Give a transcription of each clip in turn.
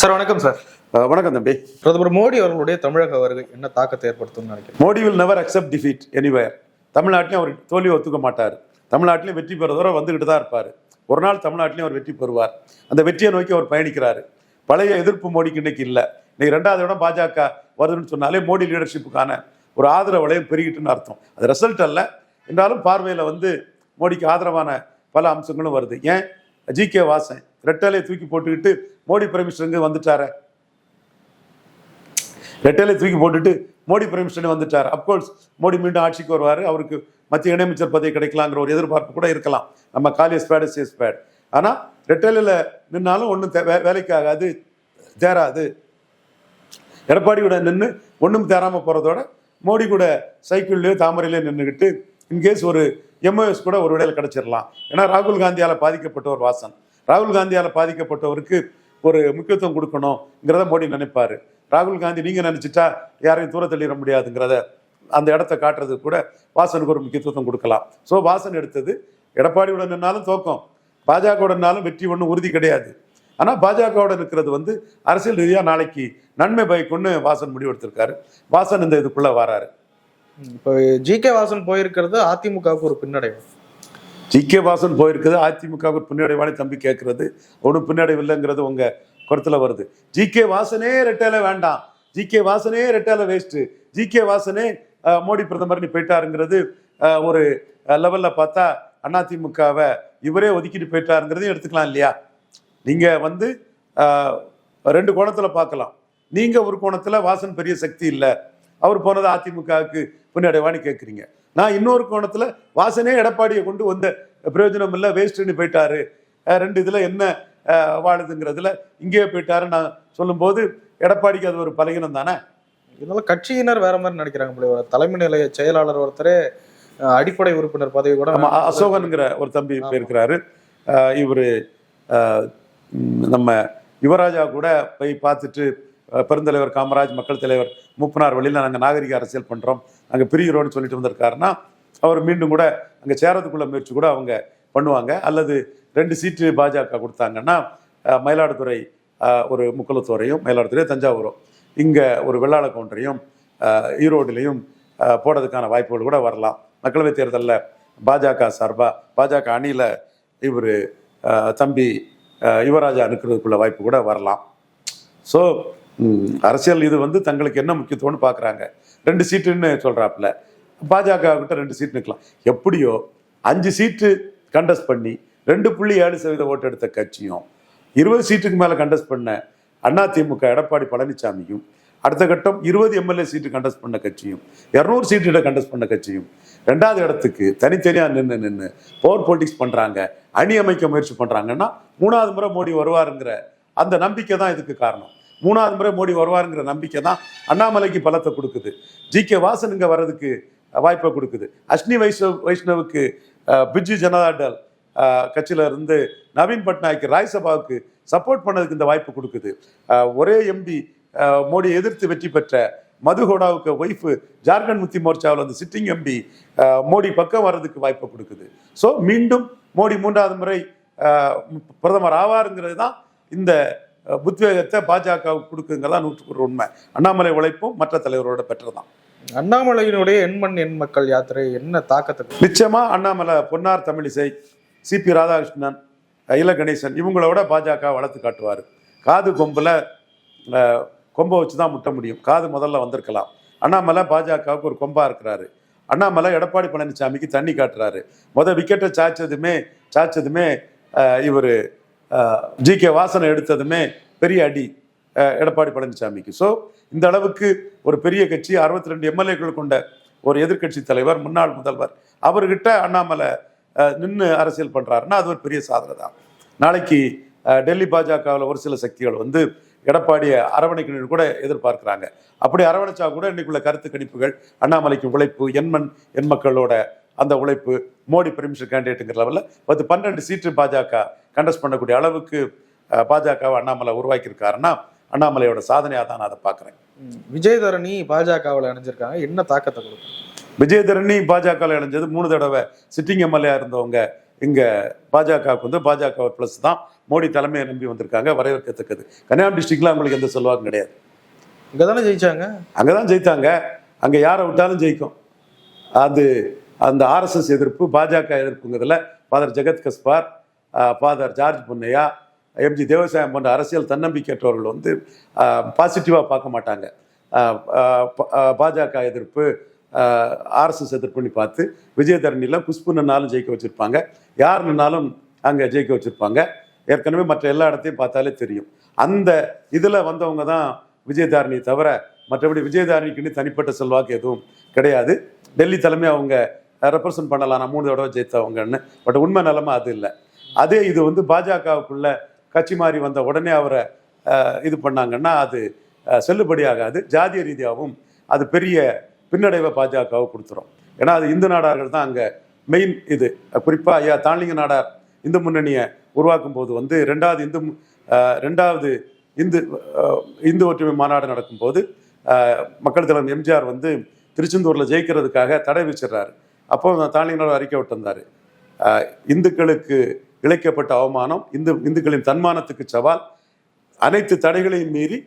Sir வணக்கம் sir. வணக்கம் தம்பி. பிரதமர் மோடி அவர்களுடைய தமிழக வருகை என்ன தாக்கத்தை ஏற்படுத்தும்னு நினைக்கிறேன் Modi will never accept defeat anywhere தமிழ்நாட்டிலையும் அவர் தோல்வி ஒத்துக்க மாட்டார். தமிழ்நாட்டிலையும் வெற்றி பெறுவதோட வந்துகிட்டு தான் இருப்பார். ஒரு நாள் தமிழ்நாட்டிலையும் அவர் வெற்றி பெறுவார். அந்த வெற்றியை நோக்கி அவர் பயணிக்கிறாரு. பழைய எதிர்ப்பு மோடிக்கு இன்னைக்கு இல்லை. இன்னைக்கு ரெண்டாவது இடம் பாஜக வருதுன்னு சொன்னாலே மோடி லீடர்ஷிப்புக்கான ஒரு ஆதரவு வளையம் பெருகிட்டுன்னு அர்த்தம். அது ரிசல்ட் அல்ல. என்றாலும் பார்வையில் வந்து மோடிக்கு ஆதரவான பல அம்சங்களும் வருது. ஏன்? ஜி கே வாசன் ரெட்டலையை தூக்கி போட்டுக்கிட்டு மோடி பிரமிஷனுங்க வந்துட்டார? ரெட்டலையை தூக்கி போட்டுட்டு மோடி பிரைம் மினிஸ்டர் வந்துட்டார்? அப்கோர்ஸ் மோடி மீண்டும் ஆட்சிக்கு வருவார். அவருக்கு மத்திய இணையமைச்சர் பதவி கிடைக்கலாங்கிற ஒரு எதிர்பார்ப்பு கூட இருக்கலாம். நம்ம காலியஸ் பேட் சேஸ் பேட் ஆனால் ரெட்டையில நின்னாலும் ஒன்றும் வேலைக்கு ஆகாது தேராது. எடப்பாடியோட நின்று ஒன்றும் தேராமல் போகிறதோட மோடி கூட சைக்கிள்லேயோ தாமரையிலேயே நின்றுக்கிட்டு இன்கேஸ் ஒரு எம்ஓஎஸ் கூட ஒரு வேலையில் கிடச்சிடலாம். ஏன்னா ராகுல் காந்தியால் பாதிக்கப்பட்டவர் வாசன். ராகுல் காந்தியால் பாதிக்கப்பட்டவருக்கு ஒரு முக்கியத்துவம் கொடுக்கணுங்கிறத மோடி நினைப்பாரு. ராகுல் காந்தி நீங்கள் நினச்சிட்டா யாரையும் தூர தள்ளிட முடியாதுங்கிறத அந்த இடத்த காட்டுறதுக்கு கூட வாசனுக்கு ஒரு முக்கியத்துவம் கொடுக்கலாம். ஸோ வாசன் எடுத்தது எடப்பாடியோட நின்னாலும் தோக்கம். பாஜகவோட வெற்றி ஒன்றும் உறுதி கிடையாது. ஆனால் பாஜகவோட இருக்கிறது வந்து அரசியல் ரீதியாக நாளைக்கு நன்மை பயக்குன்னு வாசன் முடிவெடுத்திருக்காரு. வாசன் இந்த இதுக்குள்ளே வராரு. இப்போ ஜி கே வாசன் போயிருக்கிறது அதிமுகவுக்கு ஒரு பின்னடைவு. ஜி கே வாசன் போயிருக்கிறது அதிமுகவுக்கு ஒரு பின்னடைவானே தம்பி கேட்கறது. ஒன்றும் பின்னடைவு இல்லைங்கிறது உங்க கருத்துல வருது. ஜி கே வாசனே ரெட்டையில வேண்டாம். ஜி கே வாசனே ரெட்டையில வேஸ்ட்டு ஜி கே வாசனே மோடி பிரதமர் நீ போயிட்டாருங்கிறது ஒரு லெவலில் பார்த்தா அதிமுகவை இவரே ஒதுக்கிட்டு போயிட்டாருங்கிறதையும் எடுத்துக்கலாம் இல்லையா? நீங்கள் வந்து ரெண்டு கோணத்தில் பார்க்கலாம். நீங்கள் ஒரு கோணத்தில் வாசன் பெரிய சக்தி இல்லை. அவர் போனது அதிமுகவுக்கு பின்னடைவான்னு கேட்குறீங்க நான் இன்னொரு கோணத்துல வாசனே எடப்பாடியை கொண்டு வந்த பிரயோஜனம் இல்லை வேஸ்ட்டுன்னு போயிட்டாரு. ரெண்டு இதுல என்ன வாழுதுங்கிறதுல இங்கேயே போயிட்டாரு நான் சொல்லும்போது எடப்பாடிக்கு அது ஒரு பலகீனம் தானே? இதனால கட்சியினர் வேற மாதிரி நினைக்கிறாங்க. ஒரு தலைமை நிலைய செயலாளர் ஒருத்தரே அடிப்படை உறுப்பினர் பதவி கூட நம்ம அ- அசோகன்கிற ஒரு தம்பி போயிருக்கிறாரு. இவரு நம்ம யுவராஜா கூட போய் பார்த்துட்டு பெருந்தலைவர் காமராஜ் மக்கள் தலைவர் மூப்பனார் வழியில் நாங்கள் நாகரிக அரசியல் பண்ணுறோம் நாங்கள் பிரிகிறோம்னு சொல்லிட்டு வந்திருக்காருன்னா அவர் மீண்டும் கூட அங்கே சேரதுக்குள்ள முயற்சி கூட அவங்க பண்ணுவாங்க. அல்லது ரெண்டு சீட்டு பாஜக கொடுத்தாங்கன்னா மயிலாடுதுறை ஒரு முக்குளத்தோரையும் மயிலாடுதுறை தஞ்சாவூரும் இங்கே ஒரு வெள்ளாள கவுண்டரையும் ஈரோடுலேயும் போடுறதுக்கான வாய்ப்புகள் கூட வரலாம். மக்களவைத் தேர்தலில் பாஜக சார்பாக பாஜக அணியில் இவர் தம்பி யுவராஜா நிற்கிறதுக்குள்ள வாய்ப்பு கூட வரலாம். ஸோ அரசியல் இது வந்து தங்களுக்கு என்ன முக்கியத்துவம்னு பார்க்குறாங்க ரெண்டு சீட்டுன்னு சொல்கிறாப்புல பாஜக கிட்ட ரெண்டு சீட் நிற்கலாம் எப்படியோ அஞ்சு சீட்டு கண்டஸ்ட் பண்ணி ரெண்டு புள்ளி ஏழு சதவீத ஓட்டு எடுத்த கட்சியும் இருபது சீட்டுக்கு மேலே கண்டஸ்ட் பண்ண அதிமுக எடப்பாடி பழனிசாமியும் அடுத்த கட்டம் இருபது எம்எல்ஏ சீட்டு கண்டஸ்ட் பண்ண கட்சியும் இரநூறு சீட்டு கண்டஸ்ட் பண்ண கட்சியும் ரெண்டாவது இடத்துக்கு தனித்தனியாக நின்று நின்று பவர் பொலிட்டிக்ஸ் பண்ணுறாங்க அணி அமைக்க முயற்சி பண்ணுறாங்கன்னா மூணாவது முறை மோடி வருவாருங்கிற அந்த நம்பிக்கை தான் இதுக்கு காரணம். மூணாவது முறை மோடி வருவாருங்கிற நம்பிக்கை தான் அண்ணாமலைக்கு பலத்தை கொடுக்குது. ஜி கே வாசன் இங்கே வர்றதுக்கு வாய்ப்பை கொடுக்குது. அஷ்னி வைஷ்ணவ் வைஷ்ணவுக்கு பிஜு ஜனதாதள் அஹ், கட்சியில இருந்து நவீன் பட்நாயக் ராஜ்சபாவுக்கு சப்போர்ட் பண்ணதுக்கு இந்த வாய்ப்பு கொடுக்குது. ஒரே எம்பி மோடியை எதிர்த்து வெற்றி பெற்ற மதுகோடாவுக்கு ஒய்ஃபு ஜார்க்கண்ட் முக்தி மோர்ச்சாவில் அந்த சிட்டிங் எம்பி மோடி பக்கம் வர்றதுக்கு வாய்ப்பை கொடுக்குது. ஸோ மீண்டும் மோடி மூன்றாவது முறை பிரதமர் ஆவாருங்கிறது தான் இந்த உத்வேகத்தை பாஜகவுக்கு கொடுக்குங்கிறதா நூற்றுக்கு ஒரு உண்மை. அண்ணாமலை உழைப்பும் மற்ற தலைவரோட பெற்றதான் அண்ணாமலையினுடைய எண்மண் எண் மக்கள் யாத்திரை என்ன தாக்கத்தை கொடுக்கும்? நிச்சயமா அண்ணாமலை பொன்னார் தமிழிசை சிபி ராதாகிருஷ்ணன் இல கணேசன் இவங்களோட பாஜக வளர்த்து காட்டுவார். காது கொம்பில் கொம்பை வச்சு தான் முட்ட முடியும். காது முதல்ல வந்திருக்கலாம். அண்ணாமலை பாஜகவுக்கு ஒரு கொம்பா இருக்கிறாரு. அண்ணாமலை எடப்பாடி பழனிசாமிக்கு தண்ணி காட்டுறாரு. முத விக்கெட்டை சாய்ச்சதுமே சாய்ச்சதுமே இவர் ஜி கே வாசனை எடுத்ததுமே பெரிய அடி எடப்பாடி பழனிசாமிக்கு. ஸோ இந்த அளவுக்கு ஒரு பெரிய கட்சி அறுபத்தி ரெண்டு எம்எல்ஏக்கள் கொண்ட ஒரு எதிர்க்கட்சி தலைவர் முன்னாள் முதல்வர் அவர்கிட்ட அண்ணாமலை நின்று அரசியல் பண்ணுறாருன்னா அது ஒரு பெரிய சாதனை தான். நாளைக்கு டெல்லி பாஜகவில் ஒரு சில சக்திகள் வந்து எடப்பாடியை அரவணைக்கணும்னு கூட எதிர்பார்க்குறாங்க. அப்படி அரவணைச்சா கூட இன்னைக்குள்ள கருத்து கணிப்புகள் அண்ணாமலைக்கு உழைப்பு எண்மண் எண் மக்களோட அந்த உழைப்பு மோடி பிரிமிஷர் கேண்டிடேட்டுங்கிற லெவலில் பத்து பன்னெண்டு சீட்டு பாஜக கண்டஸ்ட் பண்ணக்கூடிய அளவுக்கு பாஜகவை அண்ணாமலை உருவாக்கியிருக்காருன்னா அண்ணாமலையோட சாதனையாக தான் நான் அதை பார்க்குறேன். விஜயதரணி பாஜகவில் இணைஞ்சிருக்காங்க. என்ன தாக்கத்தை கொடுக்கும்? விஜயதரணி பாஜகவில் இணைஞ்சது மூணு தடவை சிட்டிங் எம்எல்ஏ இருந்தவங்க இங்கே பாஜகவுக்கு வந்து பாஜக ப்ளஸ் தான். மோடி தலைமையை நம்பி வந்திருக்காங்க வரவேற்கத்தக்கது. கன்னியாகுமரி டிஸ்ட்ரிக்ட்ல அவங்களுக்கு எந்த செல்வாக்கும் கிடையாது. இங்க தானே ஜெயிச்சாங்க? அங்கே தான் ஜெயித்தாங்க. அங்கே யாரை விட்டாலும் ஜெயிக்கும். அது அந்த ஆர்எஸ்எஸ் எதிர்ப்பு பாஜக எதிர்ப்புங்கிறதுல father Jegath Gaspar father George Ponnaiah MG Devasahayam போன்ற அரசியல் தன்னம்பிக்கையற்றவர்கள் வந்து பாசிட்டிவாக பார்க்க மாட்டாங்க. பாஜக எதிர்ப்பு ஆர்எஸ்எஸ் எதிர்ப்புன்னு பார்த்து விஜயதரணியில் குஷ்பு நின்னாலும் ஜெயிக்க வச்சுருப்பாங்க. யார் நின்னாலும் அங்கே ஜெயிக்க வச்சுருப்பாங்க. ஏற்கனவே மற்ற எல்லா இடத்தையும் பார்த்தாலே தெரியும். அந்த இதில் வந்தவங்க தான் விஜயதாரணி தவிர மற்றபடி விஜயதாரணிக்குன்னு தனிப்பட்ட செல்வாக்கு எதுவும் கிடையாது. டெல்லி தலைமை அவங்க ரெப்ரசன்ட் பண்ணலாம் நான் மூணு தடவை ஜெயித்தவங்கன்னு. பட் உண்மை நிலமை அது இல்லை. அதே இது வந்து பாஜகவுக்குள்ள கட்சி மாறி வந்த உடனே அவரை இது பண்ணாங்கன்னா அது செல்லுபடியாகாது. ஜாதிய ரீதியாகவும் அது பெரிய பின்னடைவை பாஜகவை கொடுத்துரும். ஏன்னா அது இந்து நாடார்கள் தான் அங்கே மெயின் இது. குறிப்பாக ஐயா தாளிங்க நாடார் இந்து முன்னணியை உருவாக்கும் போது வந்து ரெண்டாவது இந்து ரெண்டாவது இந்து இந்து ஒற்றுமை மாநாடு நடக்கும்போது மக்கள் தலைவர் எம்ஜிஆர் வந்து திருச்செந்தூரில் ஜெயிக்கிறதுக்காக தடை வச்சிடுறாரு அப்போ தாளிங்கனோட அறிக்கை விட்டிருந்தாரு. இந்துக்களுக்கு இழைக்கப்பட்ட அவமானம் இந்து இந்துக்களின் தன்மானத்துக்கு சவால். அனைத்து தடைகளையும் மீறி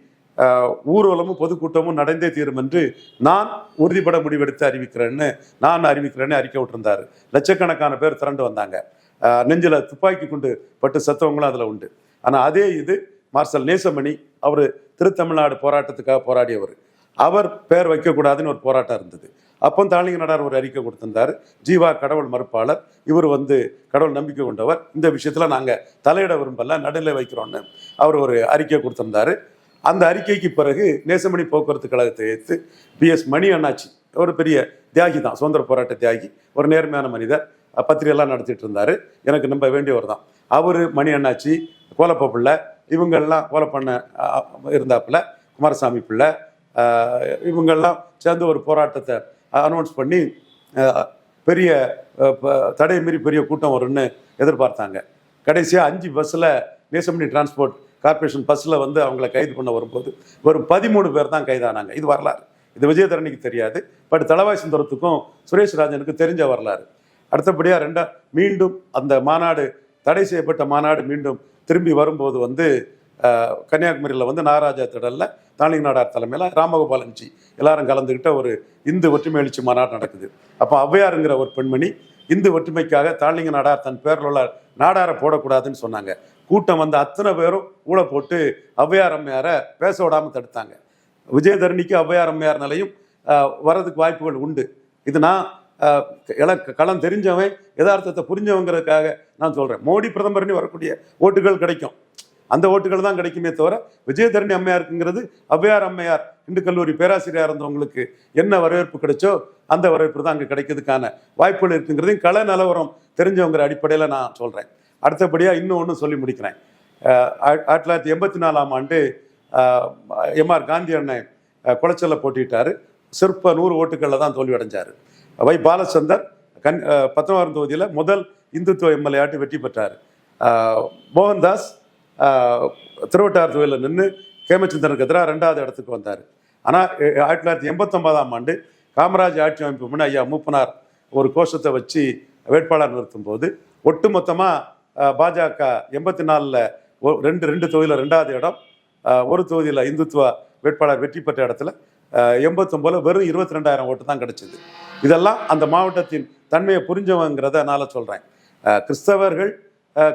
ஊர்வலமும் பொதுக்கூட்டமும் நடந்தே தீரும் என்று நான் உறுதிப்பட முடிவெடுத்து அறிவிக்கிறேன்னு நான் அறிவிக்கிறேன்னு அறிக்கை விட்டிருந்தாரு. லட்சக்கணக்கான பேர் திரண்டு வந்தாங்க. நெஞ்சில் துப்பாக்கி கொண்டு பட்டு சத்தவங்களும் அதில் உண்டு. ஆனால் அதே இது மார்சல் நேசமணி அவர் திருத்தமிழ்நாடு போராட்டத்துக்காக போராடியவர். அவர் பெயர் வைக்கக்கூடாதுன்னு ஒரு போராட்டம் இருந்தது. அப்போ தாளிங்க நடார் ஒரு அறிக்கை கொடுத்திருந்தார். ஜீவா கடவுள் மறுப்பாளர். இவர் வந்து கடவுள் நம்பிக்கை கொண்டவர். இந்த விஷயத்தில் நாங்கள் தலையிட விரும்பல நடுநிலை வைக்கிறோம்னு அவர் ஒரு அறிக்கை கொடுத்திருந்தார். அந்த அறிக்கைக்கு பிறகு நேசமணி போக்குவரத்து கழகத்தை எடுத்து பி எஸ் மணி அண்ணாச்சி ஒரு பெரிய தியாகி தான் சுதந்திர போராட்ட தியாகி ஒரு நேர்மையான மனிதர் பத்திரிகைலாம் நடத்திட்டு இருந்தார். எனக்கு நம்ப வேண்டியவர் தான். அவர் மணி அண்ணாச்சி கோலப்ப பிள்ளை இவங்கெல்லாம் கோலப்பண்ண இருந்தாப்புல குமாரசாமி பிள்ளை இவங்கெல்லாம் சேர்ந்து ஒரு போராட்டத்தை அனௌன்ஸ் பண்ணி பெரிய தடை ப- மீறி பெரிய கூட்டம் வரும்னு எதிர்பார்த்தாங்க. கடைசியாக அஞ்சு பஸ்ஸில் நேசமணி டிரான்ஸ்போர்ட் கார்ப்பரேஷன் பஸ்ஸில் வந்து அவங்கள கைது பண்ண வரும்போது வெறும் பதிமூணு பேர் தான் கைதானாங்க. இது வரலாறு. இது விஜயதரணிக்கு தெரியாது. பட் தளவாய் சுந்தரத்துக்கும் சுரேஷ் ராஜனுக்கு தெரிஞ்ச வரலாறு. அடுத்தபடியாக ரெண்டா மீண்டும் அந்த மாநாடு தடை செய்யப்பட்ட மாநாடு மீண்டும் திரும்பி வரும்போது வந்து கன்னியாகுமரியில் வந்து நாகராஜா திடலில் தாளிங்க நாடார் தலைமையில் ராமகோபாலன்ஜி எல்லாரும் கலந்துக்கிட்ட ஒரு இந்து ஒற்றுமை எழுச்சி மாநாடு நடக்குது. அப்போ ஔவையாருங்கிற ஒரு பெண்மணி இந்து ஒற்றுமைக்காக தாளிங்க நாடார் தன் பேரில் உள்ள நாடாரை போடக்கூடாதுன்னு சொன்னாங்க. கூட்டம் வந்த அத்தனை பேரும் ஊழ போட்டு ஔவையார் அம்மையாரை பேச விடாமல் தடுத்தாங்க. விஜயதரணிக்கு ஔவையார் அம்மையார் நிலையும் வர்றதுக்கு வாய்ப்புகள் உண்டு. இது நான் களம் தெரிஞ்சவன் யதார்த்தத்தை புரிஞ்சவங்கிறதுக்காக நான் சொல்கிறேன் மோடி பிரதமர்னு வரக்கூடிய ஓட்டுகள் கிடைக்கும். அந்த ஓட்டுகள் தான் கிடைக்குமே தவிர விஜயதரணி அம்மையாருக்குங்கிறது அவ்வையார் அம்மையார் இந்து கல்லூரி பேராசிரியராக இருந்தவங்களுக்கு என்ன வரவேற்பு கிடைச்சோ அந்த வரவேற்பு தான் அங்கே கிடைக்கிறதுக்கான வாய்ப்புகள் இருக்குங்கிறதையும் கள நிலவரம் தெரிஞ்சவங்கிற அடிப்படையில் நான் சொல்கிறேன் அடுத்தபடியாக இன்னும் ஒன்று சொல்லி முடிக்கிறேன். ஆயிரத்தி தொள்ளாயிரத்தி எண்பத்தி நாலாம் ஆண்டு எம்ஆர் காந்தி அண்ணன் அஹ், போட்டிட்டார். சிற்ப நூறு ஓட்டுகளில் தான் தோல்வி அடைஞ்சார் வை பாலச்சந்தர் கண் அஹ், பத்தொன்பதாம் தொகுதியில் முதல் இந்துத்துவ எம்எல்ஏ ஆட்டு வெற்றி பெற்றார். மோகன்தாஸ் திருவட்டார் தொகுதியில் நின்று கேமச்சந்திரனுக்கு எதிராக ரெண்டாவது இடத்துக்கு வந்தார். ஆனால் ஆயிரத்தி தொள்ளாயிரத்தி எண்பத்தொன்பதாம் ஆண்டு காமராஜ் ஆட்சி அமைப்பு முன்னே ஐயா மூப்பனார் ஒரு கோஷத்தை வச்சு வேட்பாளர் நிறுத்தும் போது ஒட்டுமொத்தமாக பாஜக எண்பத்தி நாலில் ரெண்டு ரெண்டு தொகுதியில் ரெண்டாவது இடம் ஒரு தொகுதியில் இந்துத்துவ வேட்பாளர் வெற்றி பெற்ற இடத்துல எண்பத்தொம்போதில் வெறும் இருபத்தி ரெண்டாயிரம் ஓட்டு தான் கிடைச்சது. இதெல்லாம் அந்த மாவட்டத்தின் தன்மையை புரிஞ்சவங்கிறத நான் சொல்கிறேன் கிறிஸ்தவர்கள்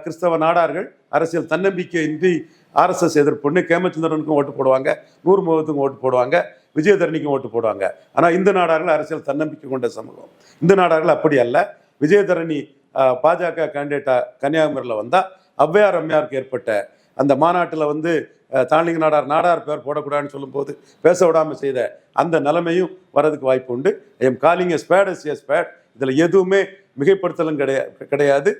கிறிஸ்தவ நாடார்கள் அரசியல் தன்னம்பிக்கை இன்றி ஆர்எஸ்எஸ் எதிர்ப்புன்னு கேமச்சந்திரனுக்கும் ஓட்டு போடுவாங்க நூறு முகத்துக்கும் ஓட்டு போடுவாங்க விஜயதரணிக்கும் ஓட்டு போடுவாங்க. ஆனால் இந்து நாடார்கள் அரசியல் தன்னம்பிக்கை கொண்ட சமூகம். இந்து நாடார்கள் அப்படி அல்ல. விஜயதரணி பாஜக கேண்டிடேட்டாக கன்னியாகுமரியில் வந்தால் ஔவையார் அம்மையாருக்கு ஏற்பட்ட அந்த மாநாட்டில் வந்து தாளிங்க நாடார் நாடார் பேர் போடக்கூடாதுன்னு சொல்லும்போது பேச விடாமல் செய்த அந்த நிலைமையும் வரதுக்கு வாய்ப்பு உண்டு. Am calling a spade as a spade. இதில் எதுவுமே மிகைப்படுத்தலும் கிடையாது. கிடையாது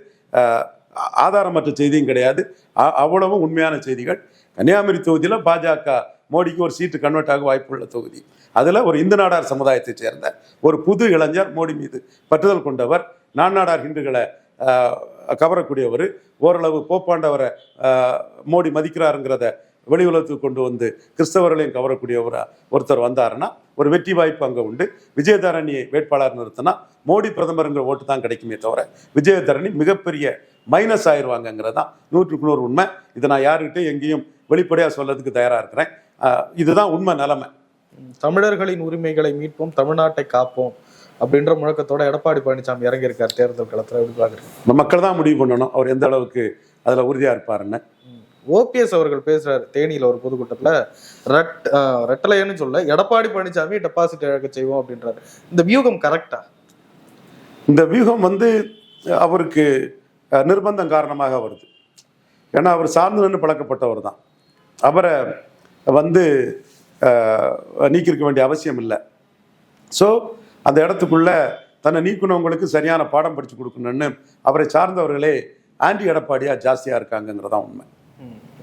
ஆதாரமற்ற செய்தியும் கிடையாது. அ- அவ்வளவும் உண்மையான செய்திகள். கன்னியாகுமரி தொகுதியில் பாஜக மோடிக்கு ஒரு சீட்டு கன்வெர்ட் ஆக வாய்ப்புள்ள தொகுதி. அதில் ஒரு இந்து நாடார் சமுதாயத்தைச் சேர்ந்த ஒரு புது இளைஞர் மோடி மீது பற்றுதல் கொண்டவர் நான் நாடார் ஹிந்துக்களை கவரக்கூடியவர். ஓரளவு போப்பாண்டவரை மோடி மதிக்கிறாருங்கிறத வெளி உலகத்துக்கு கொண்டு வந்து கிறிஸ்தவர்களையும் கவரக்கூடிய ஒரு ஒருத்தர் வந்தாருன்னா ஒரு வெற்றி வாய்ப்பு அங்கே உண்டு. விஜயதரணி வேட்பாளர் நிறுத்தினா மோடி பிரதமருங்கிற ஓட்டு தான் கிடைக்குமே தவிர விஜயதரணி மிகப்பெரிய மைனஸ் ஆயிடுவாங்கங்கிறது தான் நூற்றுக்கு நூறு உண்மை. இதை நான் யாருக்கிட்டையும் எங்கேயும் வெளிப்படையாக சொல்லதுக்கு தயாராக இருக்கிறேன். இதுதான் உண்மை நிலைமை. தமிழர்களின் உரிமைகளை மீட்போம் தமிழ்நாட்டை காப்போம் அப்படின்ற முழக்கத்தோட எடப்பாடி பழனிசாமி இறங்கியிருக்கார் தேர்தல் களத்துல. எப்படி நம்ம மக்கள் தான் முடிவு பண்ணணும். அவர் எந்த அளவுக்கு அதில் உறுதியாக இருப்பாருன்னு. ஓபிஎஸ் அவர்கள் பேசுறாரு தேனியில ஒரு பொதுக்கூட்டத்துல. ரெட் ரெட்டலையன்னு ரெட்டலைன்னு சொல்ல எடப்பாடி பழனிசாமி டெபாசிட் இழக்க செய்வோம் அப்படின்றாரு. இந்த வியூகம் கரெக்டா இந்த வியூகம் வந்து அவருக்கு நிர்பந்தம் காரணமாக வருது. ஏன்னா அவர் சார்ந்து நின்று பழக்கப்பட்டவர் தான். அவரை வந்து நீக்கிருக்க நீக்கியிருக்க வேண்டிய அவசியம் இல்லை. ஸோ அந்த இடத்துக்குள்ள தன்னை நீக்கினவங்களுக்கு சரியான பாடம் படித்து கொடுக்கணும்னு அவரை சார்ந்தவர்களே ஆன்டி எடப்பாடியாக ஜாஸ்தியாக இருக்காங்கங்கிறதான் உண்மை.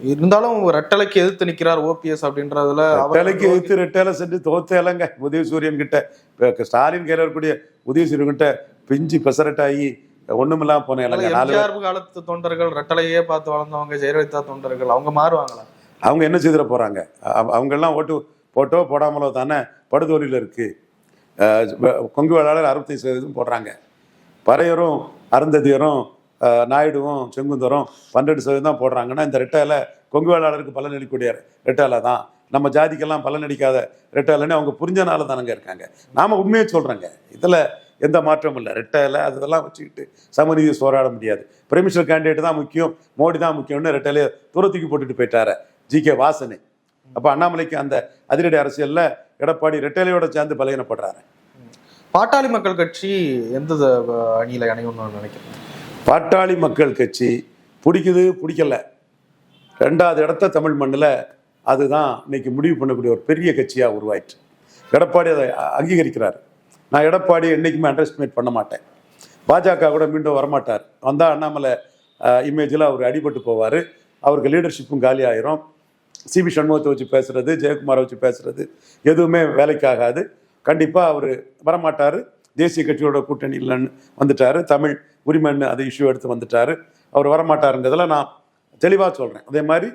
இருந்தாலும் ரெட்டலைக்கு எதிர்த்து நிக்கிறார் ஓபிஎஸ் அப்படின்றதுல ரெட்டலைக்கு எதிர்த்து ரெட்டலை சென்று தோத்தேலங்க உதயசூரியன் கிட்ட. இப்ப ஸ்டாலின் கையில் இருக்கக்கூடிய உதயசூரியன் கிட்ட பிஞ்சு பெசரட்டாகி ஒண்ணுமில்லாம போனேன் எம்ஜிஆர் காலத்து தொண்டர்கள் ரெட்டலையே பார்த்து வளர்ந்தவங்க ஜெயலலிதா தொண்டர்கள் அவங்க மாறுவாங்களா? அவங்க என்ன செய்திட போறாங்க? அவ- அவங்கெல்லாம் ஓட்டு போட்டோ போடாமலோ தானே படுதோலியில் இருக்கு. கொங்கு வேளாளர் அறுபத்தி சதவீதம் போடுறாங்க. பறையரும் அருந்ததியரும் நாயுடுவும் செங்குந்தரும் பன்னெண்டு சதவீதம் தான் போடுறாங்கன்னா இந்த ரெட்டையில கொங்கு வேளாளருக்கு பலன் அளிக்கக்கூடிய ரெட்டையில தான். நம்ம ஜாதிக்கெல்லாம் பலன் அளிக்காத ரெட்டையிலன்னு அவங்க புரிஞ்சனால தானங்க இருக்காங்க. நாம உண்மையை சொல்றேங்க. இதில் எந்த மாற்றமும் இல்லை. ரெட்டையில அதெல்லாம் வச்சுக்கிட்டு சமநீதி போராட முடியாது. பிரைமினிஸ்டர் கேண்டிடேட் தான் முக்கியம். மோடி தான் முக்கியம்னு ரெட்டையிலே தூரத்துக்கு போட்டுட்டு போயிட்டாரு. ஜி. கே. வாசனே. அப்போ அண்ணாமலைக்கு அந்த அதிரடி அரசியலில் எடப்பாடி ரெட்டையிலையோட சேர்ந்து பலகீனப்படுறாரு. பாட்டாளி மக்கள் கட்சி எந்த அணியில் அணியில நினைக்கிறேன்? பாட்டாளி மக்கள் கட்சி பிடிக்குது பிடிக்கல. ரெண்டாவது இடத்த தமிழ் மண்ணில் அதுதான் இன்னைக்கு முடிவு பண்ணக்கூடிய ஒரு பெரிய கட்சியாக உருவாயிற்று. எடப்பாடி அதை அங்கீகரிக்கிறார் நான் எடப்பாடி என்றைக்குமே அண்டர் எஸ்டிமேட் பண்ண மாட்டேன். பாஜக கூட மீண்டும் வரமாட்டார். வந்தால் அண்ணாமலை இமேஜில் அவர் அடிபட்டு போவார். அவருக்கு லீடர்ஷிப்பும் காலி ஆயிரும். சிபி சண்முகத்தை வச்சு பேசுகிறது ஜெயக்குமாரை வச்சு பேசுறது எதுவுமே வேலைக்காகாது. கண்டிப்பாக அவர் வரமாட்டார். தேசிய கட்சியோட கூட்டணி இல்லைன்னு வந்துட்டாரு. தமிழ் உரிமைன்னு அதை இஷ்யூ எடுத்து வந்துட்டாரு. அவர் வரமாட்டாருங்கிறதெல்லாம் நான் தெளிவாக சொல்கிறேன் அதே மாதிரி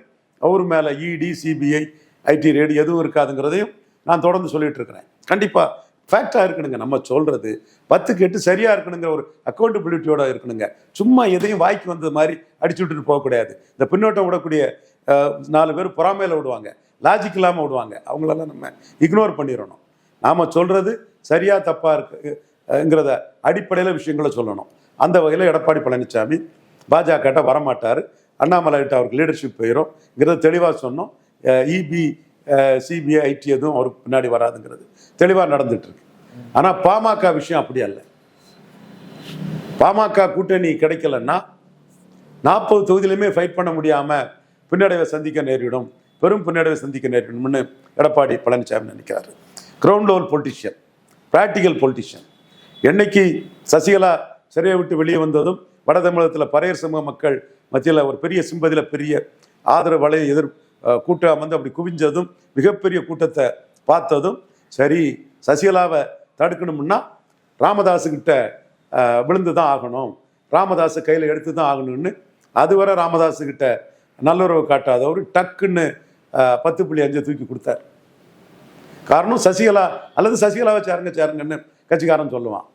அவர் மேலே இடி சிபிஐ ஐடி ரேடு எதுவும் இருக்காதுங்கிறதையும் நான் தொடர்ந்து சொல்லிட்டு இருக்கிறேன். கண்டிப்பாக ஃபேக்டாக இருக்கணுங்க. நம்ம சொல்கிறது பத்துக்கு எட்டு சரியாக இருக்கணுங்கிற ஒரு அக்கௌண்டபிலிட்டியோட இருக்கணுங்க. சும்மா எதையும் வாய்க்கு வந்தது மாதிரி அடிச்சு விட்டுட்டு போகக்கூடாது இந்த பின்னோட்டம் விடக்கூடிய நாலு பேர் பொறாமையில் விடுவாங்க. லாஜிக் இல்லாமல் விடுவாங்க. அவங்களெல்லாம் நம்ம இக்னோர் பண்ணிடணும். நாம் சொல்கிறது சரியாக தப்பாக இருக்குது இருக்குங்கிறத அடிப்படையில் விஷயங்களை சொல்லணும். அந்த வகையில் எடப்பாடி பழனிசாமி பாஜகட்ட வரமாட்டார். அண்ணாமலைகிட்ட அவருக்கு லீடர்ஷிப் போயிடும்ங்கிறத தெளிவாக சொன்னோம். இபி சிபிஐ ஐடி எதுவும் அவருக்கு பின்னாடி வராதுங்கிறது. தெளிவாக நடந்துட்டுருக்கு. ஆனால் பாமக விஷயம் அப்படி அல்ல. பாமக கூட்டணி கிடைக்கலன்னா நாற்பது தொகுதியிலுமே ஃபைட் பண்ண முடியாமல் பின்னடைவை சந்திக்க நேரிடும். பெரும் பின்னடைவை சந்திக்க நேரிடும்னு எடப்பாடி பழனிசாமி நினைக்கிறாரு. Ground level politician practical politician என்னைக்கு சசிகலா சிறையை விட்டு வெளியே வந்ததும் வட தமிழகத்தில் பறையர் சமூக மக்கள் மத்தியில் ஒரு பெரிய சிம்பதியில் பெரிய ஆதரவு வலையை எதிர் கூட்டம் வந்து அப்படி குவிஞ்சதும் மிகப்பெரிய கூட்டத்தை பார்த்ததும் சரி சசிகலாவை தடுக்கணும்னா ராமதாஸுக்கிட்ட விழுந்து தான் ஆகணும். ராமதாஸை கையில் எடுத்து தான் ஆகணும்னு அதுவரை ராமதாஸுக்கிட்ட நல்லுறவு காட்டாதவர் டக்குன்னு பத்து புள்ளி அஞ்சு தூக்கி கொடுத்தார். காரணம் சசிகலா அல்லது சசிகலாவை சேருங்க சேருங்கன்னு கட்சிக்காரன் சொல்லுவான்.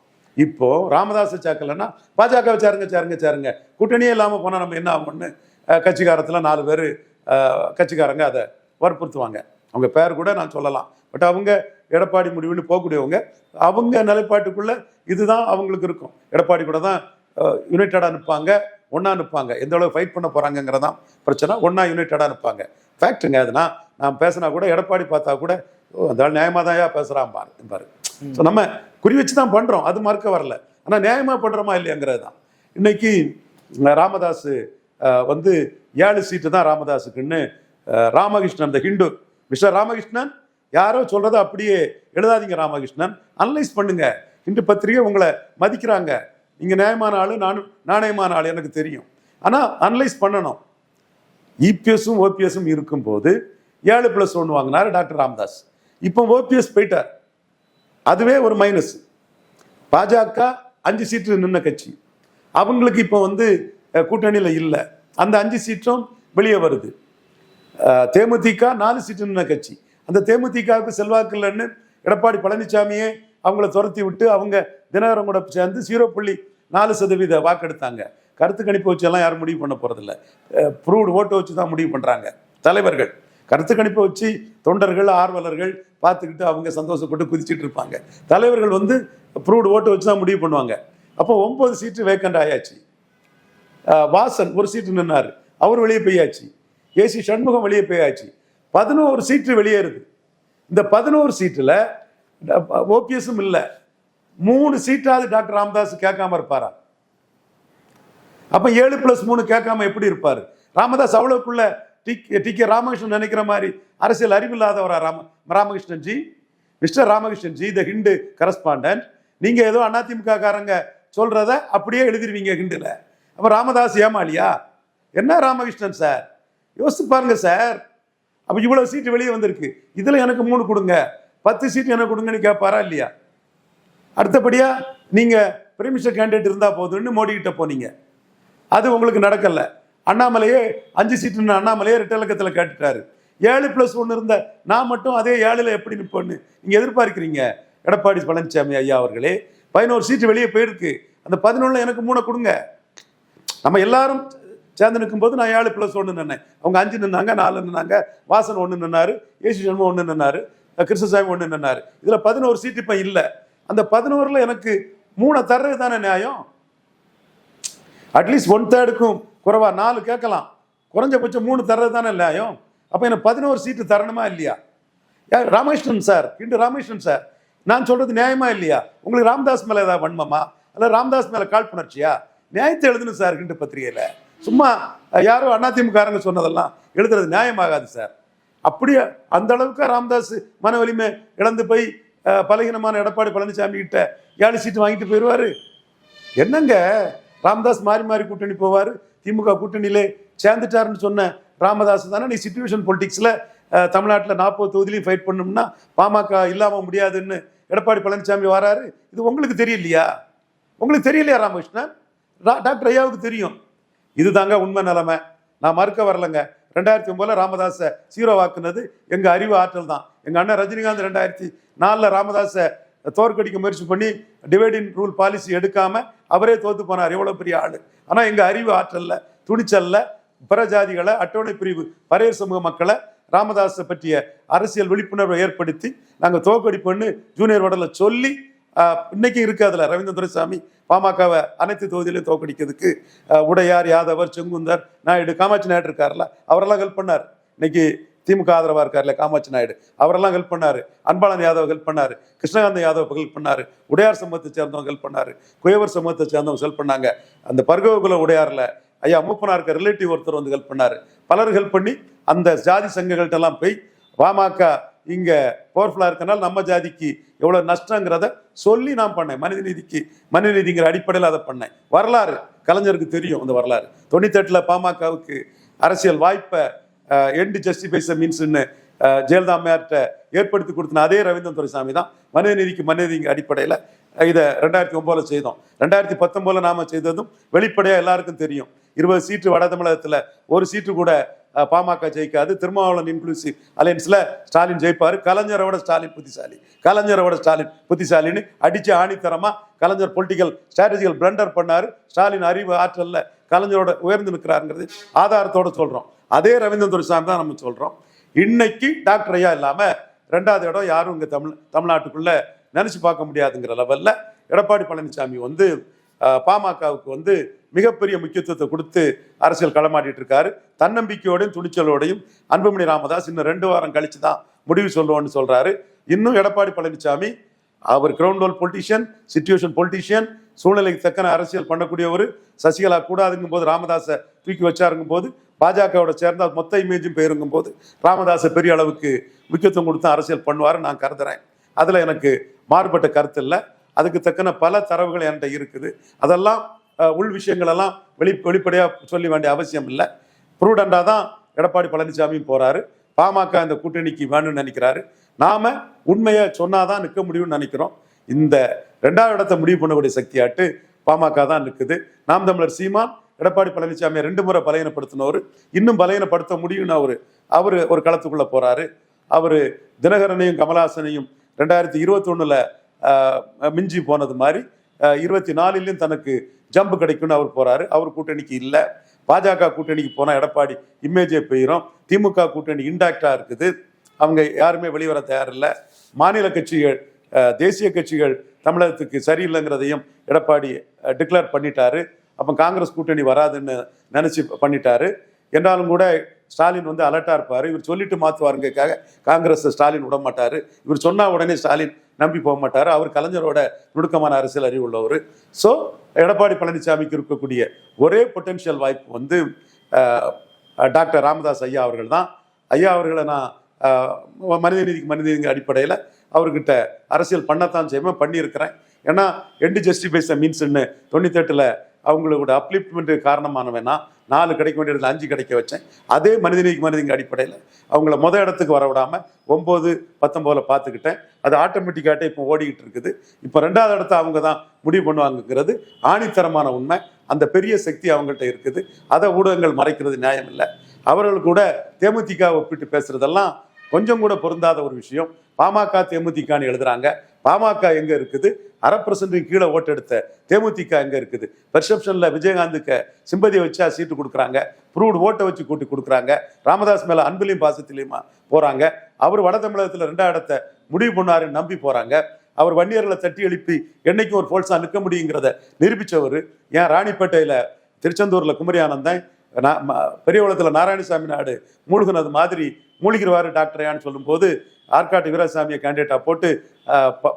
இப்போ ராமதாஸ் சேர்க்கலன்னா பாஜகவை சேருங்க சேருங்க சேருங்க. கூட்டணியே இல்லாமல் போனால் நம்ம என்ன ஆகும்னு கட்சிக்காரத்தில் நாலு பேர் கட்சிக்காரங்க அதை வற்புறுத்துவாங்க. அவங்க பேர் கூட நான் சொல்லலாம். பட் அவங்க எடப்பாடி முடிவுன்னு போகக்கூடியவங்க அவங்க நிலைப்பாட்டுக்குள்ள இதுதான் அவங்களுக்கு இருக்கும். எடப்பாடி கூட தான் யுனைடடாக நிற்பாங்க ஒன்றா நிற்பாங்க எந்த அளவு ஃபைட் பண்ண போகிறாங்கங்கிறதான் பிரச்சனை. ஒன்றா யுனைடடாக நிற்பாங்க ஃபேக்ட்டுங்க அதுனா நான் பேசினா கூட எடப்பாடி பார்த்தா கூட அந்த நியாயமாக தான் பேசுகிறான் பாரு பாரு. ஸோ நம்ம குறி வச்சு தான் பண்ணுறோம் அது மறுக்க வரல. ஆனால் நியாயமாக பண்ணுறோமா இல்லையாங்கிறது தான். இன்னைக்கு ராமதாஸ் வந்து ஏழு சீட்டு தான் ராமதாஸுக்குன்னு ராமகிருஷ்ணன் அந்த ஹிண்டு மிஸ்டர் ராமகிருஷ்ணன் யாரோ சொல்றதை அப்படியே எழுதாதீங்க ராமகிருஷ்ணன். அனலைஸ் பண்ணுங்க. ஹிண்டு பத்திரிகை உங்களை மதிக்கிறாங்க. நீங்க நியாயமான ஆளு நானும் நாணயமான ஆளு எனக்கு தெரியும். ஆனால் அனலைஸ் பண்ணணும். இபிஎஸும் ஓபிஎஸும் இருக்கும்போது ஏழு பிளஸ் ஒன்று வாங்கினாரு டாக்டர் ராமதாஸ். இப்போ ஓபிஎஸ் போயிட்டார். அதுவே ஒரு மைனஸ் பாஜக அஞ்சு சீட்டு நின்ன கட்சி. அவங்களுக்கு இப்போ வந்து கூட்டணியில் இல்லை. அந்த அஞ்சு சீட்டும் வெளியே வருது. தேமுதிக நாலு சீட்டு நின்ன கட்சி. அந்த தேமுதிகவுக்கு செல்வாக்கு இல்லைன்னு எடப்பாடி பழனிசாமியே அவங்கள துரத்தி விட்டு அவங்க தினகரன் கூட சேர்ந்து ஜீரோ புள்ளி நாலு சதவீத வாக்கெடுத்தாங்க. கருத்து கணிப்பு வச்சு எல்லாம் யாரும் முடிவு பண்ண போகிறதில்ல ப்ரூவ்டு ஓட்டை வச்சு தான் முடிவு பண்ணுறாங்க தலைவர்கள். கருத்து கணிப்பை வச்சு தொண்டர்கள் ஆர்வலர்கள் பார்த்துக்கிட்டு அவங்க சந்தோஷப்பட்டு குதிச்சிட்டு இருப்பாங்க. தலைவர்கள் வந்து ப்ரூவ்டு ஓட்டு வச்சு தான் முடிவு பண்ணுவாங்க. அப்போ ஒன்பது சீட்டு வேக்கண்ட் ஆயாச்சு. வாசன் ஒரு சீட்டு நின்னாரு. அவர் வெளியே போயாச்சு. ஏசி சண்முகம் வெளியே போயாச்சு. பதினோரு சீட்டு வெளியேறுது. இந்த பதினோரு சீட்டுல ஓபிஎஸும் இல்லை. மூணு சீட்டாவது டாக்டர் ராமதாஸ் கேட்காம இருப்பாரா? அப்ப ஏழு பிளஸ் மூணு கேட்காம எப்படி இருப்பாரு? ராமதாஸ் அவ்வளோக்குள்ள டி டி கே ராமகிருஷ்ணன் நினைக்கிற மாதிரி அரசியல் அறிவில்லாதவரா Rama Ramakrishnan ji? Mister Ramakrishnan ji the Hindu correspondent நீங்கள் ஏதோ அதிமுக காரங்க சொல்கிறத அப்படியே எழுதிருவீங்க ஹிண்டில். அப்போ ராமதாஸ் ஏமாலியா என்ன ராமகிருஷ்ணன் சார்? யோசித்து பாருங்க சார். அப்போ இவ்வளோ சீட்டு வெளியே வந்திருக்கு. இதில் எனக்கு மூணு கொடுங்க. பத்து சீட்டு எனக்கு கொடுங்கன்னு கேட்பாரா இல்லையா? அடுத்தபடியாக நீங்கள் பிரைமினிஸ்டர் கேண்டிடேட் இருந்தால் போதும்னு மோடி கிட்ட போனீங்க. அது உங்களுக்கு நடக்கலை. அண்ணாமலையே அஞ்சு சீட்டு அண்ணாமலையே ரெட்டலக்கத்தில் கேட்டுட்டாரு. ஏழு ப்ளஸ் ஒன்று இருந்த நான் மட்டும் அதே ஏழில் எப்படி நிற்பேன்னு நீங்கள் எதிர்பார்க்கிறீங்க? எடப்பாடி பழனிசாமி ஐயா அவர்களே பதினோரு சீட்டு வெளியே போயிருக்கு. அந்த பதினொன்றில் எனக்கு மூணை கொடுங்க. நம்ம எல்லாரும் சேர்ந்து நிற்கும்போது நான் ஏழு ப்ளஸ் ஒன்று நின்னேன். அவங்க அஞ்சு நின்னாங்க நாலு நின்னாங்க வாசன் ஒன்று நின்னாரு ஏசு ஜென்மம் ஒன்று நின்னாரு கிருஷ்ணசாமி ஒன்று நின்னாரு. இதில் பதினோரு சீட்டு இப்போ இல்லை. அந்த பதினோரில் எனக்கு மூணை தர்றது தானே நியாயம் அட்லீஸ்ட் ஒன் தேர்டுக்கும் குறைவா நாலு கேட்கலாம். குறைஞ்சபட்சம் மூணு தர்றது தானே நியாயம் அப்போ எனக்கு பதினோரு சீட்டு தரணுமா இல்லையா? யார் ராமகிருஷ்ணன் சார் கிண்டு ராமகிருஷ்ணன் சார் நான் சொல்கிறது நியாயமா இல்லையா? உங்களுக்கு ராம்தாஸ் மேலே ஏதாவது வன்மமா? அல்ல ராமதாஸ் மேலே காழ்ப்புணர்ச்சியா? நியாயத்தை எழுதணும் சார் கிண்டு பத்திரிகையில். சும்மா யாரோ அதிமுகாரங்க சொன்னதெல்லாம் எழுதுறது நியாயமாகாது சார். அப்படியே அந்த அளவுக்கு ராம்தாஸ் மன வலிமை இழந்து போய் பலகீனமான எடப்பாடி பழனிசாமி கிட்ட ஏழு சீட்டு வாங்கிட்டு போயிடுவார் என்னங்க? ராம்தாஸ் மாறி மாறி கூட்டணி போவார். திமுக கூட்டணியிலே சேர்ந்துட்டாருன்னு சொன்ன ராமதாஸ் தானே நீ சிச்சுவேஷன் பொலிட்டிக்ஸில் தமிழ்நாட்டில் நாற்பது தொகுதியிலையும் ஃபைட் பண்ணோம்னா பாமக இல்லாமல் முடியாதுன்னு எடப்பாடி பழனிசாமி வராரு. இது உங்களுக்கு தெரியலையா? உங்களுக்கு தெரியலையா ராமகிருஷ்ணன்? ரா- டாக்டர் ஐயாவுக்கு தெரியும். இதுதாங்க உண்மை நிலைமை. நான் மறுக்க வரலைங்க. ரெண்டாயிரத்தி ஒம்போதில் ராமதாஸை சீரோ வாக்குனது எங்கள் அறிவு ஆற்றல் தான். எங்கள் அண்ணன் ரஜினிகாந்த் ரெண்டாயிரத்தி நாலில் ராமதாஸை தோற்கடிக்க முயற்சி பண்ணி டிவைடிங் ரூல் பாலிசி எடுக்காமல் அவரே தோத்து போனார். எவ்வளோ பெரிய ஆள். ஆனால் எங்கள் அறிவு ஆற்றலில் துணிச்சலில் பிற ஜாதிகளை அட்டவணை பிரிவு பரையர் சமூக மக்களை ராமதாஸை பற்றிய அரசியல் விழிப்புணர்வை ஏற்படுத்தி நாங்கள் தோற்கடிப்போன்னு ஜூனியர் வடல சொல்லி இன்னைக்கு இருக்கு அதில். ரவீந்திர துரைசாமி பாமகவை அனைத்து தொகுதியிலையும் தோற்கடிக்கிறதுக்கு உடையார் யாதவர் செங்குந்தர் நாயுடு காமாட்சி நாயுடு இருக்கார்ல அவரெல்லாம் ஹெல்ப் பண்ணார். இன்னைக்கு திமுக ஆதரவாக இருக்கார்ல காமாட்சி நாயுடு. அவரெல்லாம் ஹெல்ப் பண்ணாரு. அன்பாளன் யாதவ் ஹெல்ப் பண்ணார். கிருஷ்ணகாந்த யாதவ் ஹெல்ப் பண்ணாரு. உடையார் சமூகத்தை சேர்ந்தவங்க ஹெல்ப் பண்ணார். குயவர் சமூகத்தை சேர்ந்தவங்க ஹெல்ப் பண்ணாங்க. அந்த பர்கவகுல உடையாரில் ஐயா மூப்பனாருக்கு ரிலேட்டிவ் ஒருத்தர் வந்து ஹெல்ப் பண்ணார். பலர் ஹெல்ப் பண்ணி அந்த ஜாதி சங்கங்கள்ட்ட எல்லாம் போய் பாமக இங்கே பவர்ஃபுல்லாக இருக்கனால நம்ம ஜாதிக்கு எவ்வளோ நஷ்டங்கிறத சொல்லி நான் பண்ணேன். மனிதநீதிக்கு மனிதநீதிங்கிற அடிப்படையில் அதை பண்ணேன். வரலாறு கலைஞருக்கு தெரியும் அந்த வரலாறு. தொண்ணூத்தெட்டில் பாமகவுக்கு அரசியல் வாய்ப்பை எண்டு ஜஸ்டிஃபைஸ் மீன்ஸ்னு ஜெயலலிதா அம்மையார்ட்ட ஏற்படுத்தி கொடுத்தன அதே ரவீந்திரன் துரைசாமி தான். மனிதநீதிக்கு மனிதநீதி அடிப்படையில். இதை ரெண்டாயிரத்தி ஒம்போதில் செய்தோம். ரெண்டாயிரத்தி பத்தொம்போதில் நாம செய்ததும் வெளிப்படையாக எல்லாருக்கும் தெரியும். இருபது சீட்டு வட தமிழகத்தில் ஒரு சீட்டு கூட பாமக ஜெயிக்காது. திருமாவளவன் இன்க்ளூசிவ் அலையன்ஸில் ஸ்டாலின் ஜெயிப்பார். கலைஞரோட ஸ்டாலின் புத்திசாலி. கலைஞரை விட ஸ்டாலின் புத்திசாலின்னு அடித்து ஆணித்தரமாக கலைஞர் பொலிட்டிக்கல் ஸ்ட்ராட்டஜிக்கல் பிளண்டர் பண்ணார். ஸ்டாலின் அறிவு ஆற்றலில் கலைஞரோட உயர்ந்து நிற்கிறாருங்கிறது ஆதாரத்தோட சொல்றோம். அதே ரவீந்திரன் துரைசாமி தான் நம்ம சொல்றோம். இன்னைக்கு டாக்டர் ஐயா இல்லாம ரெண்டாவது இடம் யாரும் இங்க தமிழ் தமிழ்நாட்டுக்குள்ள நினைச்சு பார்க்க முடியாதுங்கிற லெவல்ல எடப்பாடி பழனிசாமி வந்து பாமகவுக்கு வந்து மிகப்பெரிய முக்கியத்துவத்தை கொடுத்து அரசியல் களமாடிட்டு இருக்காரு. தன்னம்பிக்கையோடையும் துணிச்சலோடையும் அன்புமணி ராமதாஸ் இன்னும் ரெண்டு வாரம் கழிச்சு தான் முடிவு சொல்லுவோம்னு சொல்றாரு. இன்னும் எடப்பாடி பழனிசாமி அவர் ground role politician situation politician சூழ்நிலைக்கு தக்கன அரசியல் பண்ணக்கூடியவர் சசிகலா கூடாதுங்கும் போது ராமதாஸை தூக்கி வச்சாருங்கும் போது பாஜகவோட சேர்ந்தால் மொத்த இமேஜும் போயிருங்கும் போது ராமதாஸை பெரிய அளவுக்கு முக்கியத்துவம் கொடுத்து அரசியல் பண்ணுவாரு நான் கருதுறேன். அதில் எனக்கு மாறுபட்ட கருத்து இல்லை. அதுக்கு தக்கன பல தரவுகள் என்கிட்ட இருக்குது. அதெல்லாம் உள் விஷயங்கள் எல்லாம் வெளி வெளிப்படையாக சொல்லி வேண்டிய அவசியம் இல்லை. ப்ரூடண்டாக தான் எடப்பாடி பழனிசாமியும் போகிறாரு பாமக இந்த கூட்டணிக்கு வேணும்னு நினைக்கிறாரு. நாம உண்மையை சொன்னாதான் நிற்க முடியும்னு நினைக்கிறோம். இந்த ரெண்டாவது இடத்தை முடிவு பண்ணக்கூடிய சக்தியாட்டு பாமக தான் இருக்குது. நாம் தமிழர் சீமான் எடப்பாடி பழனிசாமியை ரெண்டு முறை பலகீனப்படுத்தினவர். இன்னும் பலகீனப்படுத்த முடியும்னு அவர் அவர் ஒரு களத்துக்குள்ளே போகிறாரு அவர் தினகரனையும் கமலஹாசனையும் ரெண்டாயிரத்தி இருபத்தொன்னுல மிஞ்சி போனது மாதிரி இருபத்தி நாலுலேயும் தனக்கு ஜம்பு கிடைக்கும்னு அவர் போகிறாரு அவர் கூட்டணிக்கு இல்லை. பாஜக கூட்டணிக்கு போனால் எடப்பாடி இமேஜே போயிடும் திமுக கூட்டணி இன்டாக்டாக இருக்குது. அவங்க யாருமே வெளிவர தயாரில்லை. மாநில கட்சிகள் தேசிய கட்சிகள் தமிழகத்துக்கு சரியில்லைங்கிறதையும் எடப்பாடி டிக்ளேர் பண்ணிட்டாரு. அப்போ காங்கிரஸ் கூட்டணி வராதுன்னு நினச்சி பண்ணிட்டாரு. என்றாலும் கூட ஸ்டாலின் வந்து அலர்ட்டாக இருப்பார். இவர் சொல்லிட்டு மாற்றுவாருங்கக்காக காங்கிரஸ் ஸ்டாலின் விட மாட்டார். இவர் சொன்னால் உடனே ஸ்டாலின் நம்பி போக மாட்டார். அவர் கலைஞரோட நுணுக்கமான அரசியல் அறிவு உள்ளவர். ஸோ எடப்பாடி பழனிசாமிக்கு இருக்கக்கூடிய ஒரே பொட்டென்ஷியல் வாய்ப்பு வந்து டாக்டர் ராமதாஸ் ஐயா அவர்கள் தான். ஐயா அவர்களை நான் அஹ், மனித நீதிக்கு மனித அடிப்படையில் அவர்கிட்ட அரசியல் பண்ணத்தான் செய்வேன் பண்ணியிருக்கிறேன். ஏன்னா எண்டு ஜஸ்டிஃபைஸ் மீன்ஸ்ன்னு தொண்ணூத்தெட்டில் அவங்களோட அப்லிப்மெண்ட் காரணமானவனா நாலு கிடைக்க வேண்டியது அஞ்சு கிடைக்க வச்சேன். அதே மனிதநீதி மனிதங்க அடிப்படையில் அவங்கள முத இடத்துக்கு வர விடாமல் ஒம்பது பத்தொம்போதில் பார்த்துக்கிட்டேன். அது ஆட்டோமேட்டிக்காகட்டே இப்போ ஓடிக்கிட்டு இருக்குது. இப்போ ரெண்டாவது இடத்த அவங்க தான் முடிவு பண்ணுவாங்கங்கிறது ஆணித்தரமான உண்மை. அந்த பெரிய சக்தி அவங்கள்ட்ட இருக்குது. அதை ஊடகங்கள் மறைக்கிறது நியாயம் இல்லை அவர்கள் கூட தேமுதிக ஒப்பிட்டு பேசுறதெல்லாம் கொஞ்சம் கூட பொருந்தாத ஒரு விஷயம். பாமக தேமுதிகான்னு எழுதுறாங்க. பாமக எங்க இருக்குது? அரை பர்சன்ட் கீழே ஓட்டெடுத்த தேமுதிக எங்க இருக்குது? பெர்செப்ஷன்ல விஜயகாந்துக்கு சிம்பதியை வச்சா சீட்டு கொடுக்குறாங்க. ப்ரூவ்டு ஓட்டை வச்சு கூட்டி கொடுக்குறாங்க. ராமதாஸ் மேல அன்பிலையும் பாசத்திலையுமா போறாங்க. அவர் வட தமிழகத்துல ரெண்டாம் இடத்த முடிவு பண்ணாருன்னு நம்பி போறாங்க. அவர் வன்னியர்களை தட்டி எழுப்பி என்னைக்கும் ஒரு போல்ஸா நிற்க முடியுங்கிறத நிரூபிச்சவர் ஏன் ராணிப்பேட்டையில திருச்செந்தூர்ல குமரி ஆனந்தன் நா- நாராயணசாமி நாடு மூழ்கினது மாதிரி மூழ்கிடுவாரு டாக்டரையான்னு சொல்லும்போது ஆற்காட்டு வீரசாமியை கேண்டிடேட்டாக போட்டு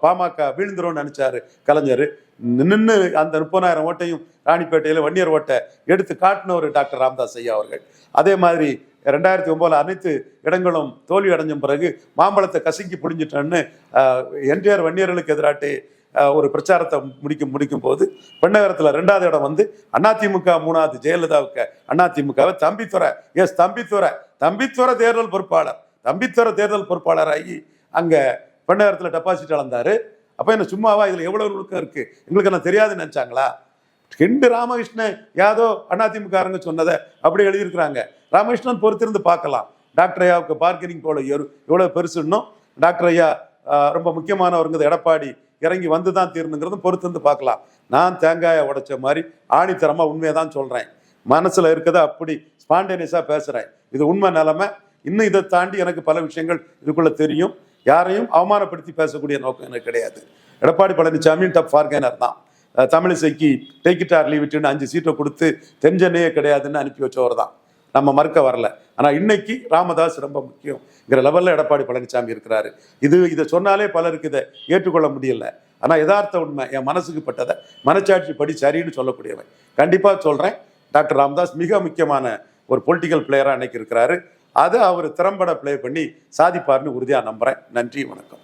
பாமக வீழ்ந்துரும்னு நினைச்சாரு கலைஞர். நின்று அந்த முப்பதாயிரம் ஓட்டையும் ராணிப்பேட்டையில் வன்னியர் ஓட்டை எடுத்து காட்டினவர் டாக்டர் ராம்தாஸ் ஐயா அவர்கள். அதே மாதிரி ரெண்டாயிரத்தி ஒம்போதில் அனைத்து இடங்களும் தோல்வி அடைஞ்ச பிறகு மாம்பழத்தை கசக்கி பிடிஞ்சிட்டேன்னு என்டிஆர் வன்னியர்களுக்கு எதிராட்டி ஒரு பிரச்சாரத்தை முடிக்கும் முடிக்கும் போது பெண்ணகரத்தில் ரெண்டாவது இடம் வந்து அதிமுக மூணாவது ஜெயலலிதாவுக்கு அதிமுகவை தம்பித்துறை எஸ் தம்பித்துறை தம்பித்துறை தேர்தல் பொறுப்பாளர் தம்பித்துறை தேர்தல் பொறுப்பாளராகி அங்கே பெண்ணகரத்துல டெபாசிட் அளந்தார் அப்போ என்ன சும்மாவா? இதில் எவ்வளோ ஒழுக்கம் இருக்குது எங்களுக்கு நான் தெரியாதுன்னு நினச்சாங்களா? கெண்டு ராமகிருஷ்ணன் யாதோ அதிமுககாரங்க சொன்னதை அப்படி எழுதியிருக்கிறாங்க. ராமகிருஷ்ணன் பொறுத்திருந்து பார்க்கலாம். டாக்டர் ஐயாவுக்கு பார்க்கனிங் போல எவ்வளோ பெருசுன்னும் டாக்டர் ஐயா ரொம்ப முக்கியமானவருங்கிறது எடப்பாடி இறங்கி வந்து தான் தீரணுங்கிறதும் பொறுத்திருந்து பார்க்கலாம். நான் தேங்காயை உடைச்ச மாதிரி ஆணித்தரமாக உண்மையை தான் சொல்கிறேன் மனசுல இருக்கதை அப்படி ஸ்பான்டேனியஸா பேசுறேன். இது உண்மை நிலைமை. இன்னும் இதை தாண்டி எனக்கு பல விஷயங்கள் இதுக்குள்ள தெரியும். யாரையும் அவமானப்படுத்தி பேசக்கூடிய நோக்கம் எனக்கு கிடையாது. எடப்பாடி பழனிசாமி டப் ஃபார்கேனர் தான். தமிழிசைக்கு டேக்கிட்டார் லீவிட்டுன்னு அஞ்சு சீட்டை கொடுத்து தென்சென்னையே கிடையாதுன்னு அனுப்பி வச்சவர் தான். நம்ம மறுக்க வரல. ஆனால் இன்னைக்கு ராமதாஸ் ரொம்ப முக்கியம்ங்கிற லெவலில் எடப்பாடி பழனிசாமி இருக்கிறாரு. இது இதை சொன்னாலே பலருக்கு இதை ஏற்றுக்கொள்ள முடியல. ஆனால் யதார்த்த உண்மை என் மனசுக்கு பட்டதை மனச்சாட்சி படி சரின்னு சொல்லக்கூடியவன். கண்டிப்பாக சொல்கிறேன் டாக்டர் ராம்தாஸ் மிக முக்கியமான ஒரு பொலிட்டிக்கல் பிளேயராக அன்னைக்கு இருக்கிறாரு. அதை அவர் திறம்பட ப்ளே பண்ணி சாதிப்பார்னு உறுதியாக நம்புகிறேன் நன்றி வணக்கம்.